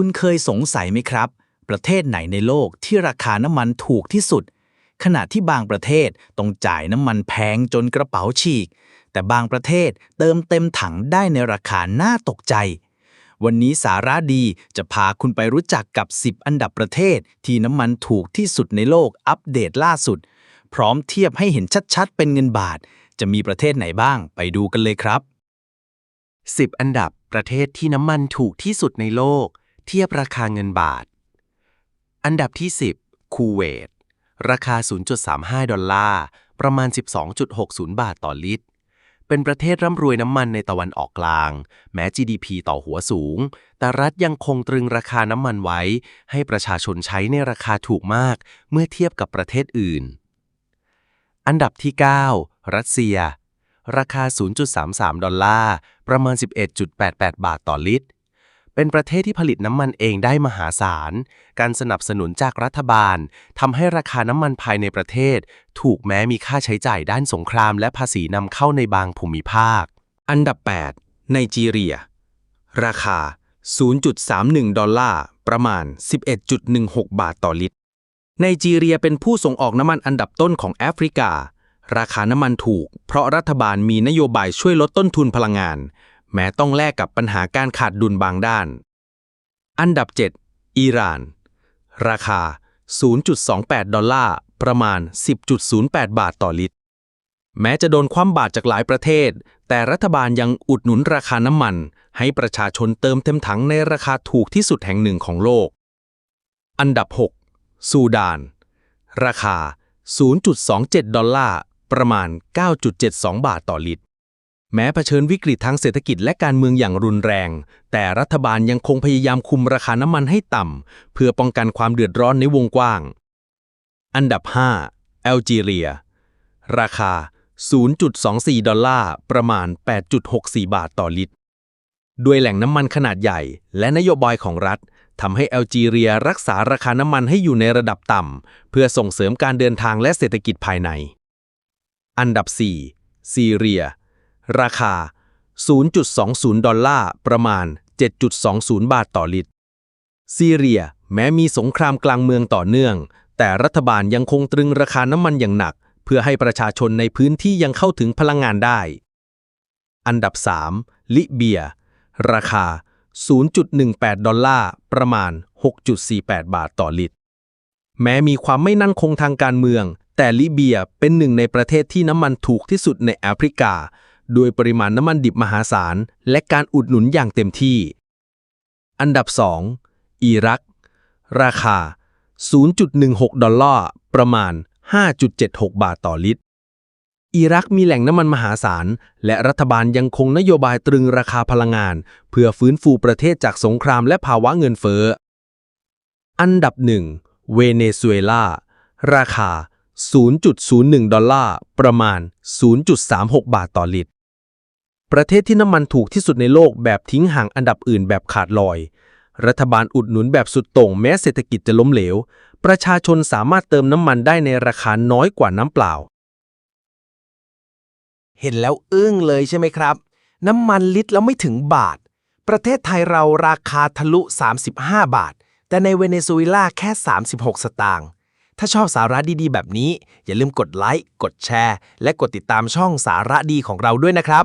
คุณเคยสงสัยไหมครับ ประเทศไหนในโลกที่ราคาน้ำมันถูกที่สุด ขณะที่บางประเทศต้องจ่ายน้ำมันแพงจนกระเป๋าฉีก แต่บางประเทศเติมเต็มถังได้ในราคาน่าตกใจ วันนี้สาระดีจะพาคุณไปรู้จักกับ 10 อันดับประเทศที่น้ำมันถูกที่สุดในโลกอัปเดตล่าสุด พร้อมเทียบให้เห็นชัดๆ เป็นเงินบาท จะมีประเทศไหนบ้างไปดูกันเลยครับ 10 อันดับประเทศที่น้ำมันถูกที่สุดในโลก เทียบราคาเงินบาท อันดับที่ 10 คูเวต ราคา 0.35 ดอลลาร์ ประมาณ 12.60 บาทต่อลิตร เป็นประเทศร่ำรวยน้ำมันในตะวันออกกลาง แม้ GDP ต่อหัวสูง แต่รัฐยังคงตรึงราคาน้ำมันไว้ ให้ประชาชนใช้ในราคาถูกมาก เมื่อเทียบกับประเทศอื่น อันดับที่ 9 รัสเซีย ราคา 0.33 ดอลลาร์ ประมาณ 11.88 บาทต่อลิตร เป็นประเทศที่ผลิตน้ำมันเองได้มหาศาล การสนับสนุนจากรัฐบาลทำให้ราคาน้ำมันภายในประเทศ ถูกแม้มีค่าใช้จ่ายด้านสงครามและภาษีนำเข้าในบางภูมิภาค อันดับ 8 ไนจีเรีย ราคา 0.31 ดอลลาร์ ประมาณ 11.16 บาทต่อลิตร ไนจีเรียเป็นผู้ส่งออกน้ำมันอันดับต้นของแอฟริกา ราคาน้ำมันถูก เพราะรัฐบาลมีนโยบายช่วยลดต้นทุนพลังงาน แม้ต้องแลกกับปัญหาการขาดดุลบางด้าน อันดับ 7 อิหร่าน ราคา 0.28 ดอลลาร์ ประมาณ 10.08 บาทต่อลิตร แม้จะโดนคว่ำบาตรจากหลายประเทศ แต่รัฐบาลยังอุดหนุนราคาน้ำมัน ให้ประชาชนเติมเต็มถังในราคาถูกที่สุดแห่งหนึ่งของโลก อันดับ 6 ซูดาน ราคา 0.27 ดอลลาร์ ประมาณ 9.72 บาทต่อลิตร แม้เผชิญวิกฤตทางเศรษฐกิจและการเมืองอย่างรุนแรง แต่รัฐบาลยังคงพยายามคุมราคาน้ำมันให้ต่ำ เพื่อป้องกันความเดือดร้อนในวงกว้าง อันดับ 5 แอลจีเรีย ราคา 0.24 ดอลลาร์ ประมาณ 8.64 บาทต่อลิตร ด้วยแหล่งน้ำมันขนาดใหญ่ และนโยบายของรัฐทำให้แอลจีเรียรักษาราคาน้ำมันให้อยู่ในระดับต่ำ เพื่อส่งเสริมการเดินทางและเศรษฐกิจภายใน อันดับ 4 ซีเรีย ราคา 0.20 ดอลลาร์ ประมาณ 7.20 บาทต่อลิตร ซีเรีย แม้มีสงครามกลางเมืองต่อเนื่อง แต่รัฐบาลยังคงตรึงราคาน้ำมันอย่างหนัก เพื่อให้ประชาชนในพื้นที่ยังเข้าถึงพลังงานได้ อันดับ 3 ลิเบีย ราคา 0.18 ดอลลาร์ ประมาณ 6.48 บาทต่อลิตร แม้มีความไม่มั่นคงทางการเมือง แต่ลิเบียเป็นหนึ่งในประเทศที่น้ำมันถูกที่สุดในแอฟริกา ด้วยปริมาณน้ำมันดิบมหาศาล และการอุดหนุนอย่างเต็มที่ อันดับ 2 อิรัก ราคา 0.16 ดอลลาร์ประมาณ 5.76 บาทต่อลิตร อิรักมีแหล่งน้ำมันมหาศาล และรัฐบาลยังคงนโยบายตรึงราคาพลังงาน เพื่อฟื้นฟูประเทศจากสงครามและภาวะเงินเฟ้อ อันดับ 1 เวเนซุเอลา ราคา0.01 ดอลลาร์ ประมาณ 0.36 บาทต่อลิตร ประเทศที่น้ำมันถูกที่สุดในโลกแบบทิ้งห่างอันดับอื่นแบบขาดลอย รัฐบาลอุดหนุนแบบสุดโต่งแม้เศรษฐกิจจะล้มเหลว ประชาชนสามารถเติมน้ำมันได้ในราคาน้อยกว่าน้ำเปล่า เห็นแล้วอึ้งเลยใช่ไหมครับ น้ำมันลิตรแล้วไม่ถึงบาท ประเทศไทยเราราคาทะลุ 35 บาท แต่ในเวเนซุเอลาแค่ 36 สตางค์ถ้าชอบสาระดีๆ แบบนี้ อย่าลืมกดไลค์ กดแชร์ และกดติดตามช่องสาระดีของเราด้วยนะครับ